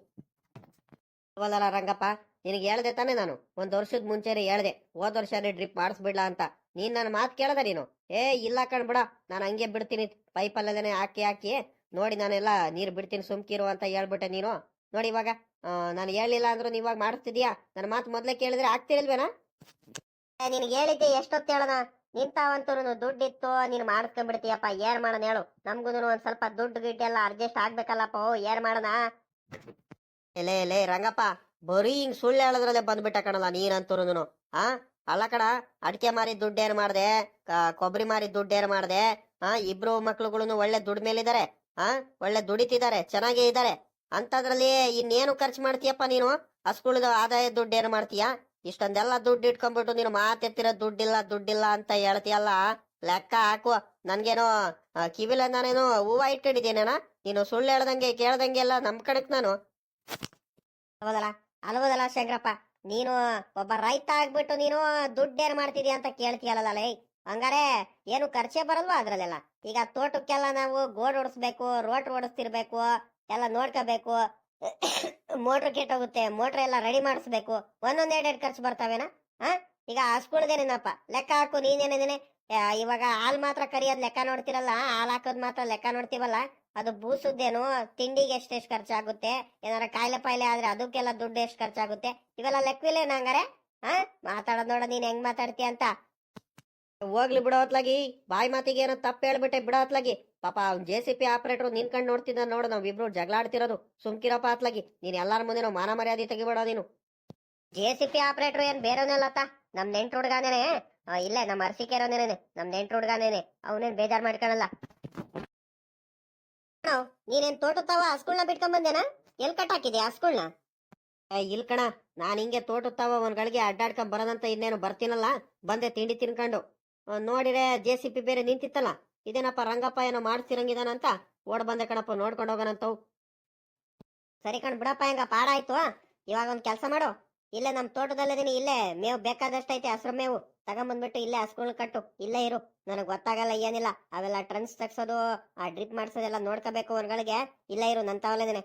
ಹೋಗಲ್ಲ ರಂಗಪ್ಪ, ನಿನಗೆ ಹೇಳ್ದೆ ತಾನೇ ನಾನು. ಒಂದ್ ವರ್ಷದ ಮುಂಚೆನೆ ಹೇಳ್ದೆ. ಹೋದ ವರ್ಷನೇ ಡ್ರಿಪ್ ಮಾಡಿಸ್ಬಿಡ್ಲಾ ಅಂತ. ನೀನ್ ನನ್ನ ಮಾತು ಕೇಳದ ನೀನು. ಏ, ಇಲ್ಲ ಕಣ್ಬಿಡ ನಾನು ಹಂಗೆ ಬಿಡ್ತೀನಿ. ಪೈಪಲ್ಲದೇ ಹಾಕಿ ಹಾಕಿ. ನೋಡಿ ನಾನೆಲ್ಲ ನೀರು ಬಿಡ್ತೀನಿ, ಸುಮ್ಕಿರು ಅಂತ ಹೇಳ್ಬಿಟ್ಟೆ ನೀನು. ನೋಡಿ ಇವಾಗ ನಾನು ಹೇಳಿಲ್ಲ ಅಂದ್ರೂ ಇವಾಗ ಮಾಡಿಸ್ತಿದ್ಯಾ ನನ್ನ ಮಾತು ಮೊದ್ಲೇ ಕೇಳಿದ್ರೆ ಆಗ್ತಿರಲ್ವೇನಾ ನಿನಗೆ ಹೇಳಿದ್ದೆ ಎಷ್ಟೊತ್ತು ಹೇಳೋಣ? ನಿಂತಾವಂತೂ ದುಡ್ಡಿತ್ತು, ನೀನು ಮಾಡಿಸ್ಕೊಂಡ್ಬಿಡ್ತೀಯಪ್ಪ, ಏನ್ ಮಾಡೋಣ ಹೇಳು. ನಮ್ಗೂ ಒಂದ್ ಸ್ವಲ್ಪ ದುಡ್ಡು ಗಿಡ್ಡೆಲ್ಲ ಅಡ್ಜಸ್ಟ್ ಆಗ್ಬೇಕಲ್ಲಪ್ಪ ಓ ಏನ್ ಮಾಡೋಣ? ಎಲೆ ಎಲೆ ರಂಗಪ್ಪ, ಬರೀ ಹಿಂಗ್ ಸುಳ್ಳು ಹೇಳೋದ್ರಲ್ಲೇ ಬಂದ್ಬಿಟ್ಟ ಕಣಲ್ಲ ನೀನಂತೂರುನು ಆ? ಅಲ್ಲ ಕಡ ಅಡಿಕೆ ಮಾರಿ ದುಡ್ಡು ಏನ್ ಮಾಡ್ದೆ ಕೊಬ್ಬರಿ ಮಾರಿ ದುಡ್ಡು ಏನ್ ಮಾಡ್ದೆ, ಆ? ಇಬ್ರು ಮಕ್ಳುಗಳು ಒಳ್ಳೆ ದುಡ್ಡು ಮೇಲಿದ್ದಾರೆ ಆ? ಒಳ್ಳೆ ದುಡಿತಿದ್ದಾರೆ ಚೆನ್ನಾಗೇ ಇದ್ದಾರೆ ಅಂತದ್ರಲ್ಲಿ ಇನ್ನೇನು ಖರ್ಚು ಮಾಡ್ತೀಯಪ್ಪ ನೀನು? ಹಸ್ಕುಳದ ಆದಾಯ ದುಡ್ಡು ಏನು ಮಾಡ್ತೀಯಾ? ಇಷ್ಟೊಂದೆಲ್ಲ ದುಡ್ಡು ಇಟ್ಕೊಂಡ್ಬಿಟ್ಟು ನೀನು ಮಾತೆತ್ತಿರೋ ದುಡ್ಡಿಲ್ಲ ದುಡ್ಡಿಲ್ಲ ಅಂತ ಹೇಳ್ತೀಯಲ್ಲ? ಲೆಕ್ಕ ಹಾಕು. ನನ್ಗೇನೋ ಕಿವಿಲ ನಾನೇನು ಹೂವ ಇಟ್ಟಿದ್ದೇನೇನ ನೀನು ಸುಳ್ಳು ಹೇಳ್ದಂಗೆ ಕೇಳ್ದಂಗೆ ಎಲ್ಲ ನಮ್ ಕಡೆಕ್ ನಾನು. ಹೌದಲ್ಲ? ಅಲ್ವದಲ್ಲ ಶಂಕರಪ್ಪ ನೀನು ಒಬ್ಬ ರೈತ ಆಗ್ಬಿಟ್ಟು ನೀನು ದುಡ್ಡೇನ್ ಮಾಡ್ತಿದ್ಯಾ ಅಂತ ಕೇಳ್ತೀಯಲ್ಲ ಲೈ? ಹಂಗಾರೆ ಏನು ಖರ್ಚೆ ಬರಲ್ವಾ ಅದ್ರಲ್ಲೆಲ್ಲ? ಈಗ ತೋಟಕ್ಕೆಲ್ಲ ನಾವು ಗೋಡ್ ಓಡಿಸ್ಬೇಕು, ರೋಟ್ ಓಡಿಸ್ತಿರ್ಬೇಕು ಎಲ್ಲ ನೋಡ್ಕೋಬೇಕು. [COUGHS] ಮೋಟ್ರ್ ಕೆಟ್ಟೋಗುತ್ತೆ ಮೋಟ್ರ್ ಎಲ್ಲ ರೆಡಿ ಮಾಡಿಸ್ಬೇಕು. ಒಂದೊಂದ್ ಎರಡೆರಡು ಖರ್ಚು ಬರ್ತಾವೇನ? ಹಾ ಈಗ ಹಸ್ಕೊಳ್ದೇನೇನಪ್ಪ ಲೆಕ್ಕ ಹಾಕು ನೀನೇನೇನೆ ಇವಾಗ ಹಾಲ್ ಮಾತ್ರ ಕರಿಯೋದ್ ಲೆಕ್ಕ ನೋಡ್ತಿರಲ್ಲ? ಹಾಲ್ ಹಾಕೋದ್ ಮಾತ್ರ ಲೆಕ್ಕ ನೋಡ್ತೀವಲ್ಲ? ಅದು ಬೂಸುದ್ದೇನು? ತಿಂಡಿಗೆ ಎಷ್ಟೆಷ್ಟು ಖರ್ಚಾಗುತ್ತೆ? ಏನಾರ ಕಾಯಿಲೆ ಪಾಯಿಲೆ ಆದ್ರೆ ಅದಕ್ಕೆಲ್ಲ ದುಡ್ಡು ಎಷ್ಟು ಖರ್ಚಾಗುತ್ತೆ? ಇವೆಲ್ಲ ಲೆಕ್ಕವಿಲ್ಲ ಹಂಗಾರೆ? ಹ ಮಾತಾಡೋದ್ ನೋಡ, ನೀನ್ ಹೆಂಗ್ ಮಾತಾಡ್ತೀಯ ಅಂತ. ಹೋಗ್ಲಿ ಬಿಡೋ ಹೊತ್ಲಾಗಿ. ಬಾಯಿ ಮಾತಿಗೆ ಏನೋ ತಪ್ಪು ಹೇಳ್ಬಿಟ್ಟೆ ಬಿಡೋ ಹೊತ್ಲಾಗಿ. ಪಾಪ ಅವ್ನ್ ಜೆ ಸಿ ಪಿ ಆಪರೇಟರ್ ನಿನ್ಕಂಡು ನೋಡ್ತಿದ್ದ ನೋಡು ನಾವ್ ಇಬ್ರು ಜಗಳಾಡ್ತಿರೋದು ಸುಮ್ಕಿರಪ್ಪ ಆತ್ಲಾಗಿ ನೀನ್ ಎಲ್ಲಾರ ಮುಂದೆ ನಾವು ಮಾನ ಮರ್ಯಾದೆ ತೆಗಿಬಿಡೋ ನೀನು. ಜೆ ಸಿ ಪಿ ಆಪರೇಟರ್ ಏನ್ ಬೇರೆಯವನಲ್ಲತ್ತ ನಮ್ ನೆಂಟ್ ಹುಡ್ಗಾನೇನೆ. ಇಲ್ಲೇ ನಮ್ಮ ಅರ್ಸಿಕೇರೋನೇನೆ ನಮ್ ನೆಂಟ್ ಹುಡ್ಗಾನೇನೆ. ಅವನೇನ್ ಬೇಜಾರ್ ಮಾಡ್ಕೊಳಲ್ಲ. ನೀನೇನ್ ತೋಟತ್ತಾವ? ಹಸ್ಗಳ್ನ ಬಿಟ್ಕೊಂಡ್ ಬಂದೇನಾ ಎಲ್ ಕಟ್ಟಾಕಿದ್ಯಾ ಹಸ್ಗಳ್ನ? ಇಲ್ ಕಣ. ನಾನ್ ಹಿಂಗೆ ತೋಟತ್ತಾವ, ಒಂದ್ ಗಳಿಗೆ ಅಡ್ಡಾಡ್ಕೊಂಡ್ ಬರೋದಂತ ಇನ್ನೇನು ಬರ್ತೀನಲ್ಲ. ಬಂದೆ ತಿಂಡಿ ತಿನ್ಕೊಂಡು. ನೋಡಿರೆ ಜೆ ಸಿ ಪಿ ಬೇರೆ ನಿಂತಿತ್ತಲ್ಲ? ಇದೇನಪ್ಪ ರಂಗಪ್ಪ ಏನೋ ಮಾಡ್ತಿರಂಗಿದಾನಂತ? ಓಡ್ ಬಂದೆ ಕಣಪ್ಪ, ನೋಡ್ಕೊಂಡು ಹೋಗೋಣಂತವು. ಸರಿ ಕಣ್, ಬಿಡಪ್ಪ ಹೆಂಗ, ಪಾಡ ಆಯ್ತು ಇವಾಗ ಒಂದ್ ಕೆಲಸ ಮಾಡು. ಇಲ್ಲೇ ನಮ್ ತೋಟದಲ್ಲಿದೀನಿ ಇಲ್ಲೇ ಮೇವು ಬೇಕಾದಷ್ಟೈತೆ ಹಸ್ರು ಮೇವು. ತಗೊಂಬಂದ್ಬಿಟ್ಟು ಇಲ್ಲೇ ಹಸ್ಗಳ್ ಕಟ್ಟು, ಇಲ್ಲೇ ಇರು. ನನಗ್ ಗೊತ್ತಾಗಲ್ಲ, ಏನಿಲ್ಲ. ಅವೆಲ್ಲ ಟ್ರನ್ಸ್ ತಗ್ಸೋದು, ಆ ಡ್ರಿಪ್ ಮಾಡ್ಸೋದೆಲ್ಲ ನೋಡ್ಕೋಬೇಕು ಅವ್ರಗಳಿಗೆ. ಇಲ್ಲೇ ಇರು, ನನ್ ತಾವಲ್ಲಿದ್ದೀನಿ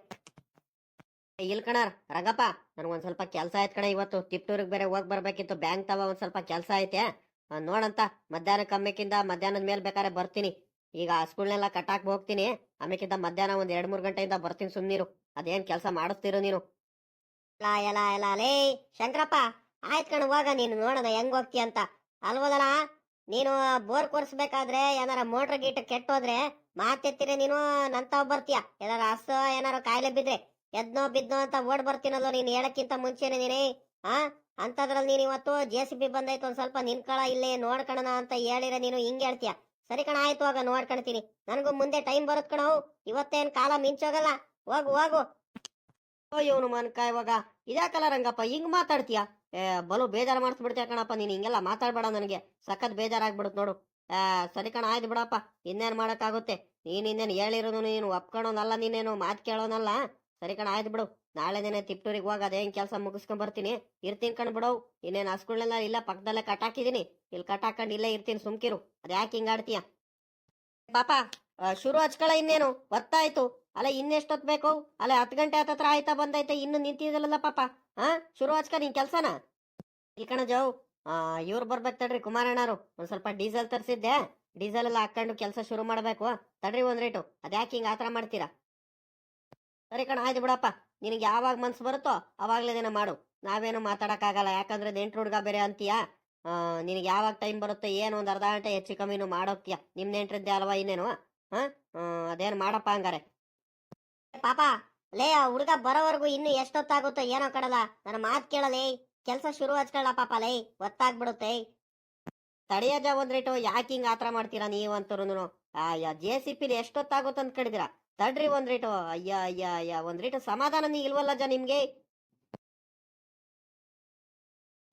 ಇಲ್ ಕಣರ್, ರಂಗಪ್ಪ, ನನಗೊಂದ್ ಸ್ವಲ್ಪ ಕೆಲ್ಸ ಆಯ್ತು ಕಣ ಇವತ್ತು. ತಿಪ್ಟೂರಿಗೆ ಬೇರೆ ಹೋಗ್ ಬರ್ಬೇಕಿತ್ತು, ಬ್ಯಾಂಕ್ ತವ ಒಂದ್ ಸ್ವಲ್ಪ ಕೆಲ್ಸ ಐತೆ. ನೋಡಂತ, ಮಧ್ಯಾಹ್ನ ಕಮ್ಮಿಕಿಂದ ಮಧ್ಯಾಹ್ನದ ಮೇಲೆ ಬೇಕಾದ್ರೆ ಬರ್ತೀನಿ. ಈಗ ಹಸ್ಗಳನ್ನೆಲ್ಲ ಕಟ್ಟಾಕ್ ಹೋಗ್ತೀನಿ. ಆಮೇಕಿಂತ ಮಧ್ಯಾಹ್ನ ಒಂದ್ ಎರಡ್ ಮೂರು ಗಂಟೆಯಿಂದ ಬರ್ತೀನಿ ಸುಮ್ನಿರು ಅದೇನ್ ಕೆಲಸ ಮಾಡಿಸ್ತಿರು ನೀನು. ಲಾ ಶಂಕರಪ್ಪ, ಆಯ್ತ್ ಕಣವಾಗ ನೀನು ನೋಡದ ಹೆಂಗ್ ಹೋಗ್ತಿ ಅಂತ. ಅಲ್ವದಲ್ಲ ನೀನು ಬೋರ್ ಕೊರ್ಸ್ಬೇಕಾದ್ರೆ ಏನಾರ ಮೋಟ್ರ್ ಗೀಟ್ ಕೆಟ್ಟೋದ್ರೆ ಮಾತೆತ್ತೀರಿ ನೀನು ನಂತ ಬರ್ತೀಯ. ಏನಾರ ಹಸ ಏನಾರ ಕಾಯಿಲೆ ಬಿದ್ರೆ ಎದ್ನೋ, ಬಿದ್ನೋ ಅಂತ ಓಡ್ ಬರ್ತೀನಲ್ಲೋ ನೀನ್ ಹೇಳಕ್ಕಿಂತ ಮುಂಚೆನೆ ನೀನೇ, ಆ? ಅಂತದ್ರಲ್ಲಿ ನೀನು ಇವತ್ತು ಜೆ ಸಿ ಬಿ ಬಂದೈತೆ ಒಂದ್ ಸ್ವಲ್ಪ ನಿನ್ಕಳ ಇಲ್ಲೇ ನೋಡ್ಕಣ ಅಂತ ಹೇಳಿರ ನೀನು ಹಿಂಗ್ ಹೇಳ್ತೀಯ. ಸರಿ ಕಣ, ಆಯ್ತು, ಆಗ ನೋಡ್ಕೊಳ್ತೀನಿ ನನಗೂ ಮುಂದೆ ಟೈಮ್ ಬರುತ್ ಕಣವು ಇವತ್ತೇನ್ ಕಾಲ ಮಿಂಚೋಗಲ್ಲ. ಹೋಗು ಹೋಗು. ಇವನು ಮನ್ಕ ಇವಾಗ. ಇದ್ಯಾಕಲ್ಲ ರಂಗಪ್ಪ, ಹಿಂಗ್ ಮಾತಾಡ್ತೀಯ? ಏ, ಬಲು ಬೇಜಾರ್ ಮಾಡಿಸ್ಬಿಡ್ತೀಯ ಕಣಪ್ಪ, ನೀನ್ ಹಿಂಗೆಲ್ಲ ಮಾತಾಡ್ಬೇಡ ನನಗೆ. ಸಖತ್ ಬೇಜಾರಾಗ್ಬಿಡುತ್ತೆ ನೋಡು. ಆ, ಸರಿ ಕಣ, ಆಯ್ತು ಬಿಡಪ್ಪ. ಇನ್ನೇನ್ ಮಾಡೋಕ್ಕಾಗುತ್ತೆ? ನೀನ್ ಇನ್ನೇನು ಹೇಳಿರೋನು ನೀನು, ಒಪ್ಕೊಳೋನಲ್ಲ ನೀನೇನು, ಮಾತ್ ಕೇಳೋನಲ್ಲ? ಸರಿ ಕಣ, ಆಯ್ತು ಬಿಡು. ನಾಳೆ ದಿನ ತಿಪ್ಟೂರಿಗೆ ಹೋಗಿ ಅದೇನ್ ಕೆಲಸ ಮುಗಿಸ್ಕೊಂಡ್ ಬರ್ತೀನಿ. ಇರ್ತೀನಿ ಕಣ್ ಬಿಡವು ಇನ್ನೇನು ಹಸ್ಗಳನ್ನೆಲ್ಲ ಇಲ್ಲ, ಪಕ್ಕದಲ್ಲೇ ಕಟ್ಟಾಕಿದೀನಿ ಇಲ್ಲಿ ಕಟ್ಟಾಕೊಂಡ್ ಇಲ್ಲೇ ಇರ್ತೀನಿ, ಸುಮ್ಕಿರು. ಅದ್ಯಾಕೆ ಹಿಂಗಾಡ್ತೀಯ ಪಾಪ ಶುರು ಹಚ್ಕೊಳ ಇನ್ನೇನು? ಹೊತ್ತಾಯ್ತು ಅಲ್ಲ ಇನ್ನೆಷ್ಟೊತ್ ಬೇಕು? ಅಲ್ಲ ಹತ್ತು ಗಂಟೆ ಹತ್ತತ್ರ ಆಯ್ತಾ ಬಂದೈತೆ, ಇನ್ನು ನಿಂತಿದಲ್ಲ ಪಾಪ? ಹಾ ಶುರು ಹಚ್ಕ ನಿನ್ ಕೆಲ್ಸನ? ಈ ಕಣ ಆ, ಇವ್ರು ಬರ್ಬೇಕು ತಡ್ರಿ ಕುಮಾರಣ್ಣರು ಒಂದ್ ಸ್ವಲ್ಪ ಡೀಸೆಲ್ ತರಿಸಿದ್ದೆ. ಡೀಸೆಲ್ ಎಲ್ಲ ಹಾಕೊಂಡು ಕೆಲಸ ಶುರು ಮಾಡ್ಬೇಕು. ತಡ್ರಿ ಒಂದ್ ರೇಟು. ಅದ್ಯಾಕೆ ಹಿಂಗ ಆತರ ಮಾಡ್ತೀರಾ? ಸರಿ ಕಣ, ಆಯ್ತು ಬಿಡಪ್ಪ. ನಿನಗೆ ಯಾವಾಗ ಮನ್ಸು ಬರುತ್ತೋ ಅವಾಗ್ಲೇ ದಿನ ಮಾಡು. ನಾವೇನು ಮಾತಾಡೋಕ್ಕಾಗಲ್ಲ. ಯಾಕಂದ್ರೆ ನೆಂಟ್ರು ಹುಡುಗ ಬೇರೆ ಅಂತೀಯಾ? ನಿನಗೆ ಯಾವಾಗ ಟೈಮ್ ಬರುತ್ತೆ, ಏನು ಒಂದು ಅರ್ಧ ಗಂಟೆ ಹೆಚ್ಚು ಕಮ್ಮಿನೂ ಮಾಡೋಕ್ತೀಯ ನಿಮ್ ನೆಂಟ್ರಿದ್ದೆ ಅಲ್ವಾ ಇನ್ನೇನು? ಅದೇನು ಮಾಡಪ್ಪ ಹಂಗಾರೆ. ಪಾಪ, ಲೇ, ಆ ಹುಡುಗ ಬರೋವರೆಗೂ ಇನ್ನು ಎಷ್ಟೊತ್ತಾಗುತ್ತೋ ಏನೋ ಕಡಲ ನನ್ನ ಮಾತು ಕೇಳಲೇ ಕೆಲಸ ಶುರು ಹಚ್ಕೊಳ್ಳ ಪಾಪ, ಲೇ, ಗೊತ್ತಾಗ್ಬಿಡುತ್ತೆ ತಡೆಯೋಜ ಒಂದ್ ರೇಟು, ಯಾಕೆ ಹಿಂಗ ಆತರ ಮಾಡ್ತೀರಾ ನೀವಂತರು ಜೆ ಸಿ ಪಿಲಿ ಎಷ್ಟೊತ್ತಾಗುತ್ತಂತ ಕಡಿದಿರಾ ತಡ್ರಿ ಒಂದ್ ರೇಟು. ಅಯ್ಯ ಅಯ್ಯ ಅಯ್ಯ, ಒಂದ್ ರೇಟು. ಸಮಾಧಾನ ನೀ ಇಲ್ವಲ್ಲ ಜ ನಿಮ್ಗೆ?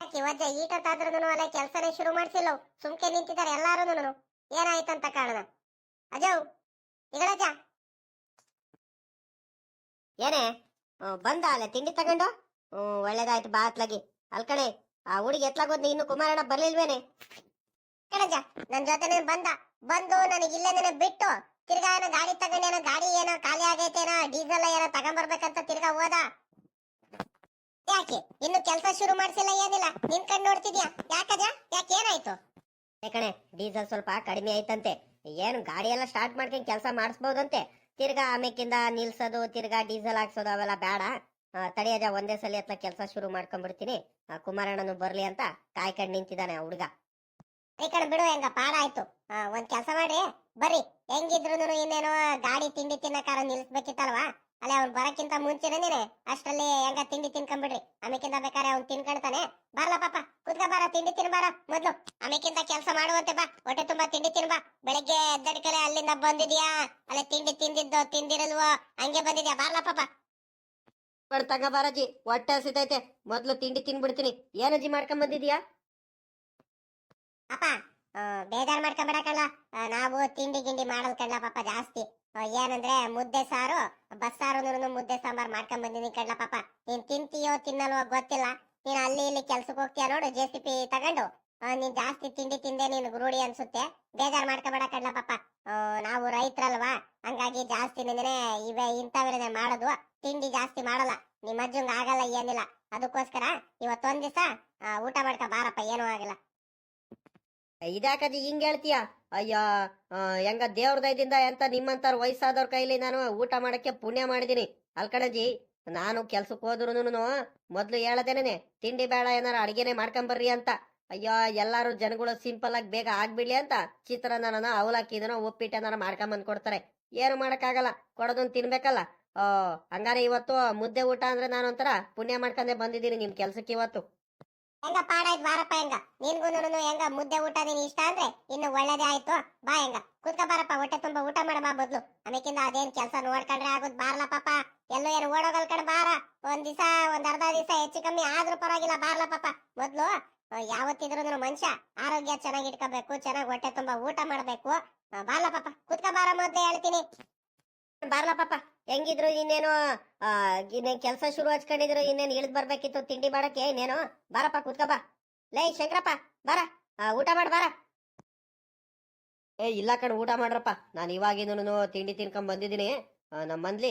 ಇವತ್ತು ಈಟತ್ತಾದ್ರೂ ಅಲ್ಲ ಕೆಲಸನೇ ಶುರು ಮಾಡ್ಸಿಲ್ಲ? ಸುಮ್ಕೆ ನಿಂತಿದ್ದಾರೆ ಎಲ್ಲಾರು ಏನಾಯ್ತಂತ ಕಾರಣ? ಅಜವ್ ಇಗಳಜ್ಜ. ಏನೇ? ಬಂದ ಅಲ್ಲೇ ತಿಂಡಿ ತಗೊಂಡು? ಒಳ್ಳೇದಾಯ್ತು, ಬಾ ಅತ್ಲಾಗಿ. ಆ ಹುಡುಗಿ ಎತ್ಲಾಗೋದ್ ಇನ್ನು ಕುಮಾರಣ್ಣ ಬರ್ಲಿಲ್ವೇನೆ? ಕಣಜ ನನ್ ಜೊತೆನೆ ಬಂದ. ಬಂದು ನನಗೆ ಇಲ್ಲೇನೆ ಬಿಟ್ಟು ತಿರ್ಗಾ ಏನೋ ಗಾಡಿ ತಗೊಂಡೇನೋ ಗಾಡಿ ಏನೋ ಖಾಲಿ ಆಗೈತೇನೋ ಡೀಸೆಲ್ ಏನೋ ತಗೊಂಬರ್ಬೇಕಂತ ತಿರ್ಗಾ ಹೋದ. ಯಾಕೆ? ಇನ್ನು ಕೆಲಸ ಶುರು ಮಾಡ್ಸಿಲ್ಲ ಏನಿಲ್ಲ. ನಿನ್ ಕಣ್ ನೋಡ್ತಿದ್ಯಾ? ಯಾಕಜ ಯಾಕೆ ಏನಾಯ್ತು? ಕಣೆ, ಡೀಸೆಲ್ ಸ್ವಲ್ಪ ಕಡಿಮೆ ಆಯ್ತಂತೆ. ಏನು ಗಾಡಿ ಎಲ್ಲ ಸ್ಟಾರ್ಟ್ ಮಾಡ್ಕೊಂಡು ಕೆಲಸ ಮಾಡಿಸ್ಬೋದಂತೆ. ತಿರ್ಗಾ ಆಮೇಕಿಂದ ನಿಲ್ಸೋದು, ತಿರ್ಗಾ ಡೀಸೆಲ್ ಹಾಕ್ಸೋದು ಅವೆಲ್ಲ ಬೇಡ. ತಡಿಯಜ ಒಂದೇ ಸಲ ಹತ್ರ ಕೆಲಸ ಶುರು ಮಾಡ್ಕೊಂಡ್ಬಿಡ್ತೀನಿ. ಕುಮಾರಣ್ಣನು ಬರ್ಲಿ ಅಂತ ಕಾಯ್ಕೊಂಡು ನಿಂತಿದ್ದಾನೆ ಹುಡುಗ. ಈ ಕಡೆ ಬಿಡು, ಹೆಂಗ ಪಾಡ ಆಯ್ತು. ಒಂದ್ ಕೆಲಸ ಮಾಡ್ರಿ. ಬರ್ರಿ. ಹೆಂಗಿದ್ರು ಇನ್ನೇನೋ ಗಾಡಿ ತಿಂಡಿ ತಿನ್ನಕಾರ ನಿಲ್ಸ್ಬೇಕಿತ್ತಲ್ವಾ? ಅಲ್ಲೇ ಅವ್ನ್ ಬರಕ್ಕಿಂತ ಮುಂಚೆನೆ ನೀನೆ ಅಷ್ಟ್ರಲ್ಲಿ ಹೆಂಗ ತಿಂಡಿ ತಿನ್ಕೊಂಡ್ಬಿಡ್ರಿ ಆಮೇಕಿಂತ ಬೇಕಾರೆ ಅವ್ನ್ ತಿನ್ಕೊಳ್ತಾನೆ ಬರ್ಲ ಪಾಪ ಕುದ್ಗ ಬಾರ, ತಿಂಡಿ ತಿನ್ಬಾರ ಮೊದ್ಲು. ಆಮೇಕಿಂತ ಕೆಲಸ ಮಾಡುವಂತೆ ಬಾ. ಹೊಟ್ಟೆ ತುಂಬಾ ತಿಂಡಿ ತಿನ್ಬಾ. ಬೆಳಿಗ್ಗೆ ಎದ್ದಡಿಕಲೆ ಅಲ್ಲಿಂದ ಬಂದಿದ್ಯಾ? ಅಲ್ಲೇ ತಿಂಡಿ ತಿಂದಿದ್ದು, ತಿಂದಿರಲ್ವೋ? ಹಂಗೆ ಬಂದಿದ್ಯಾ? ಬಾರ್ಲ ಪಾಪ. ತಗ ಬಾರಜಿ, ಹೊಟ್ಟೆ ಹಸಿತೈತೆ. ಮೊದ್ಲು ತಿಂಡಿ ತಿನ್ಬಿಡ್ತೀನಿ. ಏನಜ್ಜಿ ಮಾಡ್ಕೊಂಡ್ ಬಂದಿದ್ಯಾ ಪಾಪ ಆ, ಬೇಜಾರ್ ಮಾಡ್ಕೊಂಬೇಡಕಲ್ಲ ಆ, ನಾವು ತಿಂಡಿ ಗಿಂಡಿ ಮಾಡಲ್ ಕಡ್ಲಾ ಪಾಪ ಜಾಸ್ತಿ. ಏನಂದ್ರೆ ಮುದ್ದೆ ಸಾರು ಬಸ್ಸಾರು ಮುದ್ದೆ ಸಾಂಬಾರ್ ಮಾಡ್ಕೊಂಡ್ ಬಂದಿನಿ ಕಣ್ಣ ಪಾಪ. ನೀನ್ ತಿಂತೀಯೋ ತಿನ್ನಲ್ವೋ ಗೊತ್ತಿಲ್ಲ. ನೀನ್ ಅಲ್ಲಿ ಇಲ್ಲಿ ಕೆಲ್ಸಕ್ಕೆ ಹೋಗ್ತೀಯ ನೋಡು ಜೆ ಸಿ ಪಿ ತಗೊಂಡು. ನೀನ್ ಜಾಸ್ತಿ ತಿಂಡಿ ತಿಂದೆ ನೀನ್ ರೂಢಿ ಅನ್ಸುತ್ತೆ. ಬೇಜಾರ್ ಮಾಡ್ಕೊಂಬೇಡ ಕಣ್ಣ ಪಾಪ. ನಾವು ರೈತರಲ್ವಾ? ಹಂಗಾಗಿ ಜಾಸ್ತಿ ನಿನ್ನೆ ಇವೆ ಇಂಥವ್ರನ್ನೇ ಮಾಡೋದು. ತಿಂಡಿ ಜಾಸ್ತಿ ಮಾಡಲ್ಲ. ನಿಮ್ಮ ಅಜ್ಜಂಗ್ ಆಗಲ್ಲ ಏನಿಲ್ಲ. ಅದಕ್ಕೋಸ್ಕರ ಇವತ್ತೊಂದ್ ದಿವಸ ಊಟ ಮಾಡ್ಕೊ ಬಾರಪ್ಪ ಏನೂ ಆಗಲ್ಲ. ಇದ್ಯಾಕಜ್ಜಿ ಹಿಂಗ್ ಹೇಳ್ತೀಯ? ಅಯ್ಯ ಹೆಂಗ ದೇವ್ರ ದಯದಿಂದ ಎಂತ ನಿಮ್ಮಂತಾರ ವಯಸ್ಸಾದವ್ರ ಕೈಲಿ ನಾನು ಊಟ ಮಾಡಕ್ಕೆ ಪುಣ್ಯ ಮಾಡಿದೀನಿ. ಅಲ್ಕಣಜಿ, ನಾನು ಕೆಲ್ಸಕ್ಕೆ ಹೋದ್ರು ಮೊದ್ಲು ಹೇಳದೇನೆ, ತಿಂಡಿ ಬೇಡ ಏನಾರ ಅಡಿಗೆನೆ ಮಾಡ್ಕೊಂಬರ್ರಿ ಅಂತ. ಅಯ್ಯೋ, ಎಲ್ಲಾರು ಜನಗಳು ಸಿಂಪಲ್ ಆಗಿ ಬೇಗ ಆಗ್ಬಿಡ್ಲಿ ಅಂತ ಚಿತ್ರಾನ್ನನ ಅವಲಕ್ಕಿ ಇದನ್ನ ಉಪ್ಪಿಟ್ಟು ಏನಾರ ಮಾಡ್ಕೊಂಬಂದ್ ಕೊಡ್ತಾರೆ. ಏನು ಮಾಡಕ್ಕಾಗಲ್ಲ ಕೊಡೋದನ್ನ ತಿನ್ಬೇಕಲ್ಲ. ಆ ಹಂಗಾರೆ ಇವತ್ತು ಮುದ್ದೆ ಊಟ ಅಂದ್ರೆ ನಾನು ಒಂಥರ ಪುಣ್ಯ ಮಾಡ್ಕೊಂಡೆ ಬಂದಿದ್ದೀನಿ ನಿಮ್ ಕೆಲ್ಸಕ್ಕೆ ಇವತ್ತು. ಹೆಂಗ ಪಾಡಾಯ್ತು ಬಾರಪ್ಪ ಹೆಂಗ? ನಿನ್ಗೂ ಹೆಂಗ ಮುದ್ದೆ ಊಟ ನೀನ್ ಇಷ್ಟ ಅಂದ್ರೆ ಇನ್ನು ಒಳ್ಳೇದೇ ಆಯ್ತು. ಬಾ ಹೆಂಗ? ಕುತ್ಕ ಬಾರಪ್ಪ, ಹೊಟ್ಟೆ ತುಂಬಾ ಊಟ ಮಾಡ ಬಾ ಬದ್ಲು ಅದಕ್ಕಿಂತ ಅದೇನ್ ಕೆಲಸ ನೋಡ್ಕೊಂಡ್ರೆ ಆಗುದ್ ಬಾರ್ಲ ಪಾಪ. ಎಲ್ಲೋ ಏನು ಓಡೋಗಲ್ ಕಡೆ ಬಾರ. ಒಂದ್ ದಿವಸ, ಒಂದ್ ಅರ್ಧ ದಿವಸ ಹೆಚ್ಚು ಕಮ್ಮಿ ಆದ್ರೂ ಪರವಾಗಿಲ್ಲ ಬಾರ್ಲ ಪಾಪ. ಮೊದ್ಲು ಯಾವತ್ತಿದ್ರು ಮನುಷ್ಯ ಆರೋಗ್ಯ ಚೆನ್ನಾಗಿ ಇಟ್ಕೋಬೇಕು, ಚೆನ್ನಾಗಿ ಹೊಟ್ಟೆ ತುಂಬಾ ಊಟ ಮಾಡ್ಬೇಕು. ಬಾರ್ಲ ಪಾಪ, ಕುತ್ಕ ಬಾರ ಮೊದ್ಲೇ ಹೇಳ್ತೀನಿ. ಬಾರ್ಲ ಪಾಪ. ಹೆಂಗಿದ್ರು ಇನ್ನೇನು ಇನ್ನೇನ್ ಕೆಲಸ ಶುರು ಹಚ್ಕೊಂಡಿದ್ರು, ಇನ್ನೇನ್ ಇಳಿದ್ ಬರ್ಬೇಕಿತ್ತು ತಿಂಡಿ ಮಾಡಕ್ಕೆ, ಇನ್ನೇನು? ಬಾರಪ್ಪ, ಕುತ್ಕ ಬಾ. ಲೇ, ಶಂಕರಪ್ಪ, ಬಾರ. ಊಟ ಮಾಡಿ, ಬಾರ. ಏ, ಇಲ್ಲ ಕಣ, ಊಟ ಮಾಡ್ರಪ್ಪ. ನಾನು ಇವಾಗಿಂದನು ತಿಂಡಿ ತಿನ್ಕೊಂಡ್ ಬಂದಿದ್ದೀನಿ. ನಮ್ಮ ಮಂದ್ಲಿ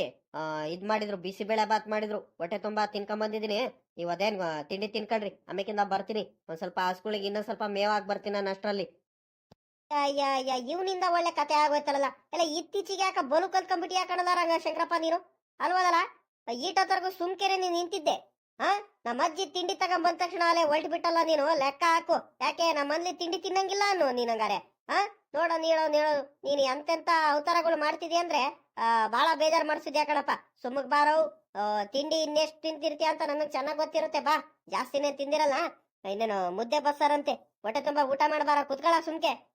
ಇದ್ ಮಾಡಿದ್ರು ಬಿಸಿಬೇಳೆ ಬಾತ್ ಮಾಡಿದ್ರು. ಹೊಟ್ಟೆ ತುಂಬಾ ತಿನ್ಕೊಂಡ್ ಬಂದಿದ್ದೀನಿ. ನೀವು ಅದೇನ್ ತಿಂಡಿ ತಿನ್ಕೊಳ್ರಿ ಆಮೇಕಿಂದ ಬರ್ತೀನಿ. ಒಂದ್ ಸ್ವಲ್ಪ ಹಸ್ಗಳಿಗೆ ಇನ್ನೊಂದ್ ಸ್ವಲ್ಪ ಮೇವಾಗ್ ಬರ್ತೀನಿ ನಾನು ಅಷ್ಟ್ರಲ್ಲಿ. ಇವನಿಂದ ಒಳ್ಳೆ ಕತೆ ಆಗೋಯ್ತಲ್ಲ. ಎಲ್ಲ ಇತ್ತೀಚೆಗೆ ಯಾಕ ಬಲು ಕಲ್ತ್ಕೊಂಡ್ಬಿಟ್ಟು ಯಾಕಣಲ್ಲ ರಂಗ ಶಂಕರಪ್ಪ ನೀನು? ಅಲ್ವದಲ್ಲ? ಈಟೋತರ್ಗು ಸುಮ್ಕೆರೆ ನೀನ್ ನಿಂತಿದ್ದೆ. ಹಾ ನಮ್ಮ ಅಜ್ಜಿ ತಿಂಡಿ ತಗೊಂಡ್ ಬಂದ ತಕ್ಷಣ ಅಲ್ಲೇ ಹೊಲ್ಟ್ ಬಿಟ್ಟಲ್ಲ ನೀನು? ಲೆಕ್ಕ ಹಾಕು. ಯಾಕೆ? ನಮ್ಮ ತಿಂಡಿ ತಿನ್ನಂಗಿಲ್ಲ ಅನ್ನು ನೀನ್ ಹಂಗಾರೆ ಹಾ ನೋಡ ನೀಳೋ ನೀಳೋ. ನೀನು ಎಂತೆಂತ ಅವತಾರಗಳು ಮಾಡ್ತಿದ್ಯ ಅಂದ್ರೆ ಆ, ಬಾಳ ಬೇಜಾರ್ ಮಾಡಿಸಿದ್ಯಾ ಕಣಪ್ಪ. ಸುಮ್ಮಗ್ ಬಾರೋ. ಆ, ತಿಂಡಿ ಇನ್ನೆಷ್ಟು ತಿಂತಿರ್ತೀಯ ಅಂತ ನನಗ್ ಚೆನ್ನಾಗ್ ಗೊತ್ತಿರುತ್ತೆ ಬಾ. ಜಾಸ್ತಿನೇ ತಿಂದಿರಲ್ಲ. ಇನ್ನೇನು ಮುದ್ದೆ ಬಸ್ಸಾರಂತೆ. ಹೊಟ್ಟೆ ತುಂಬಾ ಊಟ ಮಾಡಬಾರ ಕುತ್ಕೊಳ ಸುಮ್ಕೆ.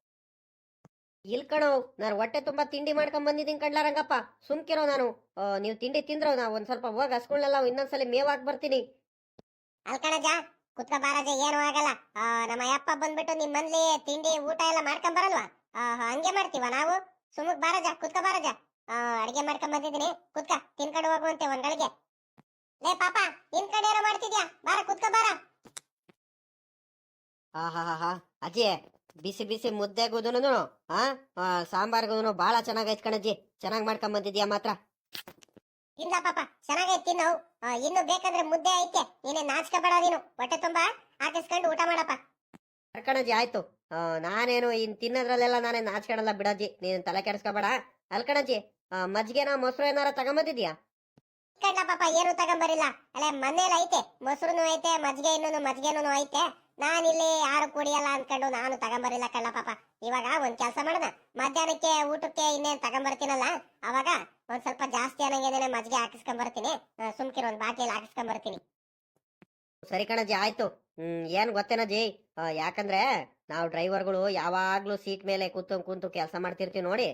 ಇಲ್ ಕಣೋ ನಾನು ಹೊಟ್ಟೆ ತುಂಬಾ ತಿಂಡಿ ಮಾಡ್ಕೊಂಡ್ ಬಂದಿದ್ದೀನಿ ಕಂಡ್ಲಾರಂಗಪ್ಪ ರಂಗಪ್ಪ. ಸುಮ್ಕಿರೋ ನಾನು. ನೀವು ತಿಂಡಿ ತಿಂದ್ರೋ ನಾ ಒಂದ್ ಸ್ವಲ್ಪ ಹೋಗ್ ಹಸ್ಗಳನ್ನೆಲ್ಲ ಇನ್ನೊಂದ್ಸಲಿ ಮೇವಾಗ್ ಬರ್ತೀನಿ. ಅಲ್ಕಣಜ ಕುತ್ಕ ಬಾರಜ ಏನು ಆಗಲ್ಲ. ನಮ್ಮ ಅಪ್ಪ ಬಂದ್ಬಿಟ್ಟು ನಿಮ್ ಮನ್ಲಿ ತಿಂಡಿ ಊಟ ಎಲ್ಲ ಮಾಡ್ಕೊಂಡ್ ಬರಲ್ವಾ? ಹಂಗೆ ಮಾಡ್ತೀವ ನಾವು? ಸುಮಕ್ ಬಾರಜ ಕುತ್ಕ ಬಾರಜ ಅಡಿಗೆ ಅಡ್ಗೆ ಮಾಡ್ಕೊಂಡ್ ಬಂದಿದ್ದೀನಿ. ಕುತ್ಕ ತಿನ್ಕೊಂಡು ಹೋಗುವಂತೆ ಒಂದ್ ಗಳಿಗೆ ಲೇ ಪಾಪ ನಿನ್ ಕಡೆ ಏನೋ ಮಾಡ್ತಿದ್ಯಾ? ಬಾರ ಕುತ್ಕ ಬಾರ. ಹಾ ಹಾ ಹಾ ಹಾ. ಅಜ್ಜಿ ಬಿಸಿ ಬಿಸಿ ಮುದ್ದೆಗುದೂನು ಹಾ ಸಾಂಬಾರ್ಗುನು ಬಹಳ ಚೆನ್ನಾಗೈತ್ ಕಣಜ್ಜಿ. ಚೆನ್ನಾಗ್ ಮಾಡ್ಕೊಂಡ್ ಬಂದಿದ್ಯಾ ಮಾತ್ರ. ಇಲ್ಲ ಪಾಪ ಚೆನ್ನಾಗೈತಿ ನಾವು ಆ, ಇನ್ನು ಬೇಕಂದ್ರೆ ಮುದ್ದೆ ಐತೆ. ನೀನೆ ನಾಚ್ಕೋಬೇಡ ನೀನು. ಹೊಟ್ಟೆ ತುಂಬಾ. ಹಾಕಿಸ್ಕೊಂಡು ಊಟ ಮಾಡಪ್ಪ. ಕಣಜ್ಜಿ ಆಯ್ತು. ಆ, ನಾನೇನು ಇನ್ ತಿನ್ನೋದ್ರಲ್ಲೆಲ್ಲ ನಾನೇ ನಾಚ್ಕೊಳಲ್ಲ ಬಿಡಜ್ಜಿ. ನೀನ್ ತಲೆ ಕೆಡಿಸ್ಕೋಬೇಡ. ಅಲ್ ಕಣಜ್ಜಿ ಆ, ಮಜ್ಗೆನ ಮೊಸರು ಏನಾರ ತಗೊಂಬಂದಿದ್ಯಾ? ಕಣ್ಣ ಪಾಪ ಏನು ತಗೊಂಬರಿಲ್ಲ. ಅಲ್ಲೇ ಮನೇಲಿ ಐತೆ ಮೊಸರುನು ಐತೆ ಮಜ್ಜಿಗೆ ಇನ್ನೂ ಮಜ್ಜಿಗೆನೂ ಐತೆ. ನಾನಿಲ್ಲಿ ಯಾರು ಕುಡಿಯಲ್ಲ ಅನ್ಕೊಂಡು ನಾನು ತಗೊಂಬರಿಲ್ಲ ಕಳ್ಳ ಪಾಪ. ಇವಾಗ ಒಂದ್ ಕೆಲಸ ಮಾಡೋಣ. ಮಧ್ಯಾಹ್ನಕ್ಕೆ ಊಟಕ್ಕೆ ಇನ್ನೇನ್ ತಗೊಂಬರ್ತೀನಲ್ಲ? ಅವಾಗ ಒಂದ್ ಸ್ವಲ್ಪ ಜಾಸ್ತಿ ಅನ್ನಂಗೇನೆ ಮಜ್ಜಿಗೆ ಹಾಕಿಸ್ಕೊಂಬರ್ತೀನಿ. ಸುಮ್ಕಿರ, ಒಂದ್ ಬಾಟ್ಲಿಯಲ್ಲಿ ಹಾಕಿಸ್ಕೊಂಬರ್ತೀನಿ. ಸರಿ ಕಣಜಿ ಆಯ್ತು. ಹ್ಮ್, ಏನ್ ಗೊತ್ತೇನ ಜಿ ಯಾಕಂದ್ರೆ ನಾವು ಡ್ರೈವರ್ಗಳು ಯಾವಾಗ್ಲೂ ಸೀಟ್ ಮೇಲೆ ಕೂತು ಕುಂತು ಕೆಲಸ ಮಾಡ್ತಿರ್ತೀವಿ ನೋಡಿ.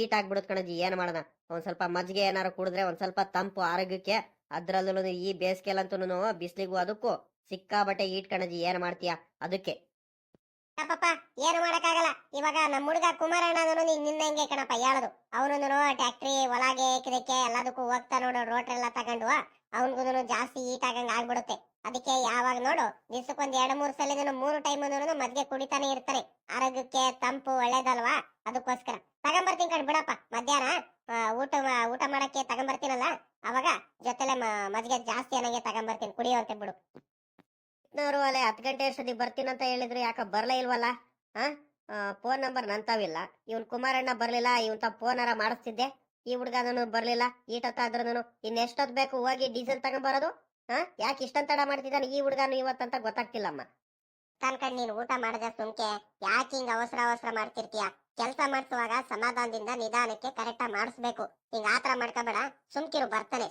ಈಟ್ ಆಗ್ಬಿಡುತ್ತೆ ಕಣಜಿ ಏನ್ ಮಾಡೋಣ? ಒಂದ್ ಸ್ವಲ್ಪ ಮಜ್ಜಿಗೆ ಏನಾರು ಕುಡಿದ್ರೆ ಒಂದ್ ಸ್ವಲ್ಪ ತಂಪು ಆರೋಗ್ಯಕ್ಕೆ ಅದ್ರಲ್ಲೂ ಈ ಬೇಸಿಗೆಲ್ಲಂತೂ ಬಿಸ್ಲಿಗೂ ಅದಕ್ಕೂ ಸಿಕ್ಕಾಬಟ್ಟೆ ಈಟ್ ಕಣಜಿ, ಏನ್ ಮಾಡ್ತೀಯ? ಅದಕ್ಕೆ. ಪಾಪ ಏನು ಮಾಡಕ್ಕಾಗಲ್ಲ. ಇವಾಗ ನಮ್ಮ ಹುಡುಗ ಕುಮಾರಣ್ಣನು ನಿನ್ನ ಹೆಂಗೆ ಕಣಪ್ಪ, ಹೇಳೋದು. ಅವನು ಟ್ಯಾಕ್ಟ್ರಿ ಒಳಗೆ ಇದಕ್ಕೆ ಎಲ್ಲದಕ್ಕೂ ಹೋಗ್ತಾ ನೋಡು, ರೋಟ್ರಿ ಎಲ್ಲ ತಗೊಂಡು ಅವನಿಗೂ ಜಾಸ್ತಿ ಈಟ್ ಆಗಂಗ್ ಆಗ್ಬಿಡುತ್ತೆ. ಅದಕ್ಕೆ ಯಾವಾಗ ನೋಡು, ದಿವಸಕ್ಕೊಂದ್ ಎರಡ್ ಮೂರ್ ಸಲ ಮೂರು ಟೈಮ್ ಮದ್ಗೆ ಕುಡಿತಾನೆ ಇರ್ತಾನೆ ಆರೋಗ್ಯಕ್ಕೆ ತಂಪು ಒಳ್ಳೇದಲ್ವಾ? ಅದಕ್ಕೋಸ್ಕರ. ತಗೊಂಬರ್ತೀನಿ ಕಣ್, ಬಿಡಪ್ಪ. ಮಧ್ಯಾಹ್ನ ಊಟ ಊಟ ಮಾಡಕ್ಕೆ ತಗೊಂಬರ್ತೀನಲ್ಲ, ಅವಾಗ ಜೊತೆಲೆ ಮಜ್ಗೆ ಜಾಸ್ತಿ ಅನ್ನಂಗೆ ತಗೊಂಬರ್ತೀನಿ. ಕುಡಿಯುವಂತೆ ಬಿಡು ಇದ್ನವ್ರು ಅಲ್ಲೇ ಹತ್ತು ಗಂಟೆ ಅಷ್ಟೊತ್ತಿಗೆ ಬರ್ತೀನಂತ ಹೇಳಿದ್ರು ಯಾಕೆ ಬರಲೇ ಇಲ್ವಲ್ಲ? ಹಾ ಫೋನ್ ನಂಬರ್ ನಂತಾವಿಲ್ಲ. ಇವನ್ ಕುಮಾರಣ್ಣ ಬರಲಿಲ್ಲ ಇವಂತ ಫೋನಾರ ಮಾಡಿಸ್ತಿದ್ದೆ. ಈ ಹುಡ್ಗನೂ ಬರ್ಲಿಲ್ಲ ಈಟೊತ್ತಾದ್ರೂ ಇನ್ನೆಷ್ಟೊತ್ ಬೇಕು ಹೋಗಿ ಡೀಸೆಲ್ ತಗೊಂಬರೋದು? ಹಾ ಯಾಕೆ ಇಷ್ಟಂತ ತಡ ಮಾಡ್ತಿದ್ದಾನೆ ಈ ಹುಡುಗನು ಇವತ್ತಂತ ಗೊತ್ತಾಗ್ತಿಲ್ಲಮ್ಮ. ತನ್ಕಂಡ್ ನೀನು ಊಟ ಮಾಡದ ಸುಮ್ಕೆ. ಯಾಕೆ ಹಿಂಗ ಅವಸರ ಅವಸರ ಮಾಡ್ತಿರ್ತೀಯ? ಕೆಲಸ ಮಾಡಿಸುವಾಗ ಸಮಾಧಾನದಿಂದ ನಿಧಾನಕ್ಕೆ ಕರೆಕ್ಟಾಗಿ ಮಾಡಿಸ್ಬೇಕು. ಹಿಂಗ ಆತರ ಮಾಡ್ಕೋಬೇಡ. ಸುಮ್ಕಿರು, ಬರ್ತಾನೆ.